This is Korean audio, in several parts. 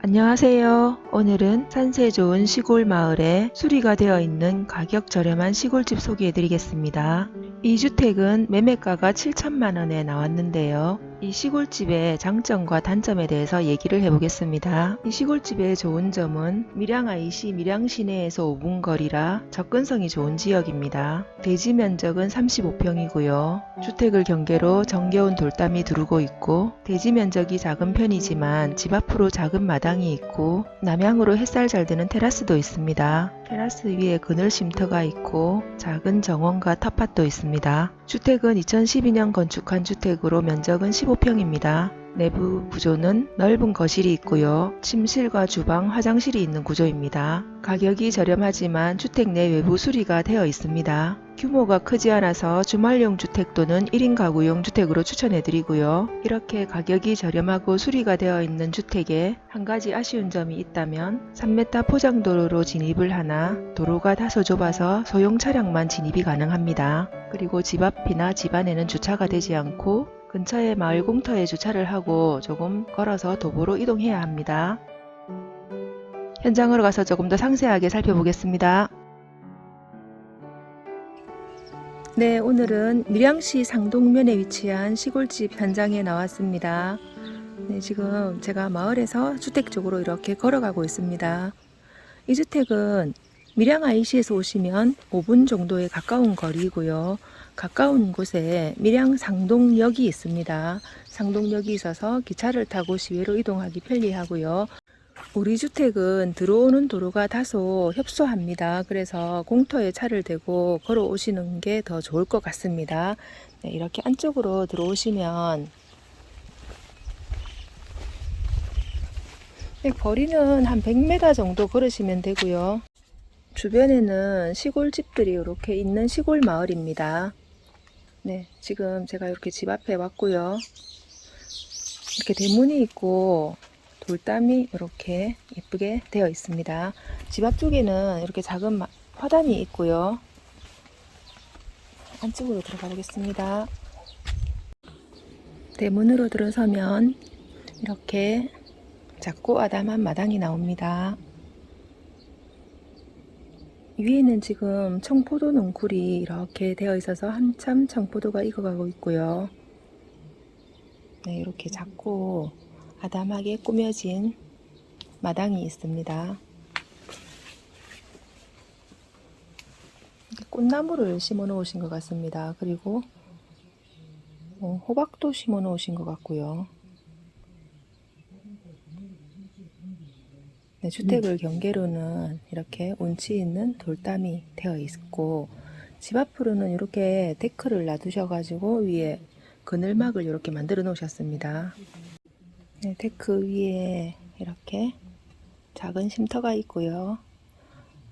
안녕하세요. 오늘은 산세 좋은 시골 마을에 수리가 되어 있는 가격 저렴한 시골집 소개해 드리겠습니다. 이 주택은 매매가가 7천만 원에 나왔는데요. 이 시골집의 장점과 단점에 대해서 얘기를 해보겠습니다. 이 시골집의 좋은 점은 밀양IC 밀양 시내에서 5분 거리라 접근성이 좋은 지역입니다. 대지 면적은 35평이고요. 주택을 경계로 정겨운 돌담이 두르고 있고 대지 면적이 작은 편이지만 집 앞으로 작은 마당이 있고 남향으로 햇살 잘 드는 테라스도 있습니다. 테라스 위에 그늘 쉼터가 있고 작은 정원과 텃밭도 있습니다. 주택은 2012년 건축한 주택으로 면적은 15평입니다. 내부 구조는 넓은 거실이 있고요. 침실과 주방, 화장실이 있는 구조입니다. 가격이 저렴하지만 주택 내 외부 수리가 되어 있습니다. 규모가 크지 않아서 주말용 주택 또는 1인 가구용 주택으로 추천해드리고요. 이렇게 가격이 저렴하고 수리가 되어 있는 주택에 한 가지 아쉬운 점이 있다면 3m 포장도로로 진입을 하나 도로가 다소 좁아서 소형 차량만 진입이 가능합니다. 그리고 집 앞이나 집 안에는 주차가 되지 않고 근처에 마을 공터에 주차를 하고 조금 걸어서 도보로 이동해야 합니다. 현장으로 가서 조금 더 상세하게 살펴보겠습니다. 네, 오늘은 밀양시 상동면에 위치한 시골집 현장에 나왔습니다. 네, 지금 제가 마을에서 주택 쪽으로 이렇게 걸어가고 있습니다. 이 주택은 밀양 IC에서 오시면 5분 정도에 가까운 거리고요. 가까운 곳에 밀양 상동역이 있습니다. 상동역이 있어서 기차를 타고 시외로 이동하기 편리하고요. 우리 주택은 들어오는 도로가 다소 협소합니다. 그래서 공터에 차를 대고 걸어 오시는 게 더 좋을 것 같습니다. 네, 이렇게 안쪽으로 들어오시면 네, 거리는 한 100m 정도 걸으시면 되고요. 주변에는 시골집들이 이렇게 있는 시골 마을입니다. 네, 지금 제가 이렇게 집 앞에 왔고요. 이렇게 대문이 있고 돌담이 이렇게 예쁘게 되어 있습니다. 집 앞쪽에는 이렇게 작은 마- 화단이 있고요. 안쪽으로 들어가 보겠습니다. 대문으로 들어서면 이렇게 작고 아담한 마당이 나옵니다. 위에는 지금 청포도 농쿨이 이렇게 되어 있어서 한참 청포도가 익어가고 있고요. 네, 이렇게 작고 아담하게 꾸며진 마당이 있습니다. 꽃나무를 심어 놓으신 것 같습니다. 그리고 어, 호박도 심어 놓으신 것 같고요. 네, 주택을 경계로는 이렇게 운치 있는 돌담이 되어 있고 집 앞으로는 이렇게 데크를 놔두셔가지고 위에 그늘막을 이렇게 만들어 놓으셨습니다. 네, 데크 위에 이렇게 작은 쉼터가 있고요.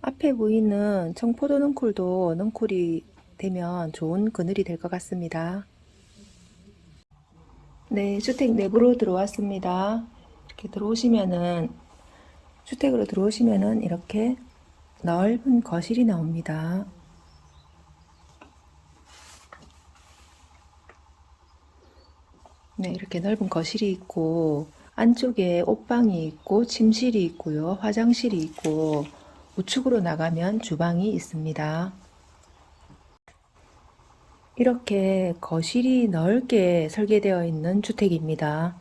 앞에 보이는 청포도 능쿨도 능쿨이 되면 좋은 그늘이 될 것 같습니다. 네, 주택 내부로 들어왔습니다. 이렇게 들어오시면은 주택으로 들어오시면은 이렇게 넓은 거실이 나옵니다. 네, 이렇게 넓은 거실이 있고 안쪽에 옷방이 있고 침실이 있고요. 화장실이 있고 우측으로 나가면 주방이 있습니다. 이렇게 거실이 넓게 설계되어 있는 주택입니다.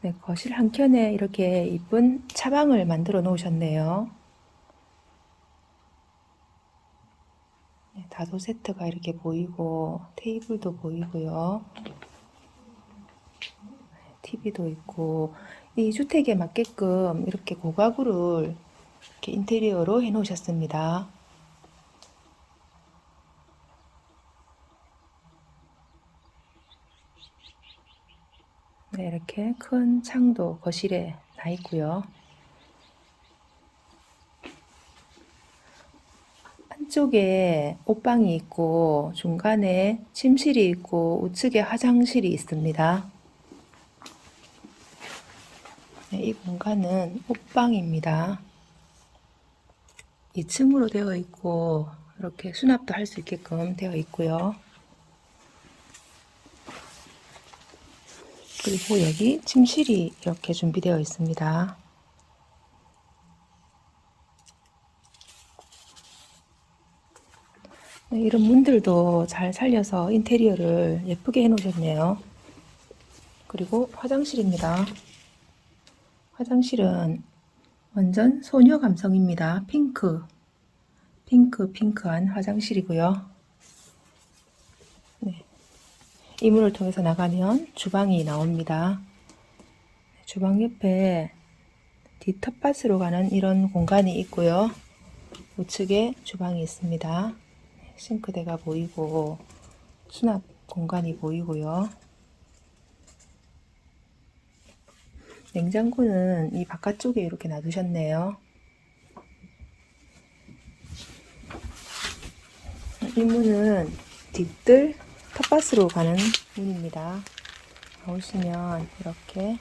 네, 거실 한켠에 이렇게 이쁜 차방을 만들어 놓으셨네요. 다도 세트가 이렇게 보이고 테이블도 보이고요. TV도 있고 이 주택에 맞게끔 이렇게 고가구를 이렇게 인테리어로 해 놓으셨습니다. 네, 이렇게 큰 창도 거실에 나 있고요. 한쪽에 옷방이 있고 중간에 침실이 있고 우측에 화장실이 있습니다. 네, 이 공간은 옷방입니다. 2층으로 되어 있고 이렇게 수납도 할 수 있게끔 되어 있고요. 그리고 여기 침실이 이렇게 준비되어 있습니다. 이런 문들도 잘 살려서 인테리어를 예쁘게 해 놓으셨네요. 그리고 화장실입니다. 화장실은 완전 소녀 감성입니다. 핑크. 핑크, 핑크한 화장실이고요. 네. 이 문을 통해서 나가면 주방이 나옵니다. 주방 옆에 뒤텃밭으로 가는 이런 공간이 있고요. 우측에 주방이 있습니다. 싱크대가 보이고 수납 공간이 보이고요. 냉장고는 이 바깥쪽에 이렇게 놔두셨네요. 이 문은 뒷뜰 텃밭으로 가는 문입니다. 나오시면 이렇게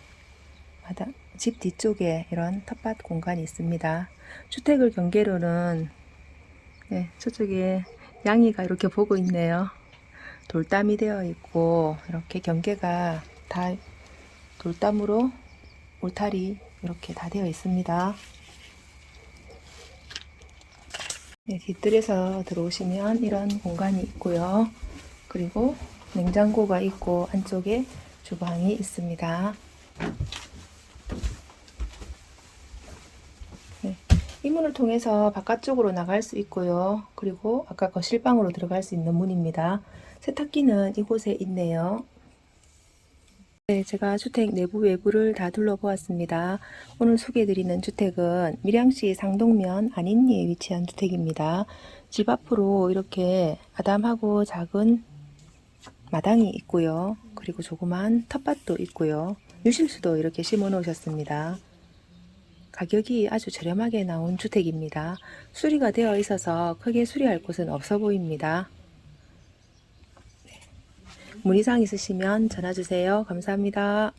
마당, 집 뒤쪽에 이런 텃밭 공간이 있습니다. 주택을 경계로는 네, 저쪽에 양이가 이렇게 보고 있네요. 돌담이 되어 있고 이렇게 경계가 다 돌담으로 울타리 이렇게 다 되어 있습니다. 네, 뒷뜰에서 들어오시면 이런 공간이 있고요. 그리고 냉장고가 있고 안쪽에 주방이 있습니다. 네, 이 문을 통해서 바깥쪽으로 나갈 수 있고요. 그리고 아까 거실방으로 들어갈 수 있는 문입니다. 세탁기는 이곳에 있네요. 네, 제가 주택 내부 외부를 다 둘러보았습니다. 오늘 소개해드리는 주택은 밀양시 상동면 안인리에 위치한 주택입니다. 집 앞으로 이렇게 아담하고 작은 마당이 있고요. 그리고 조그만 텃밭도 있고요. 유실수도 이렇게 심어 놓으셨습니다. 가격이 아주 저렴하게 나온 주택입니다. 수리가 되어 있어서 크게 수리할 곳은 없어 보입니다. 문의사항 있으시면 전화 주세요. 감사합니다.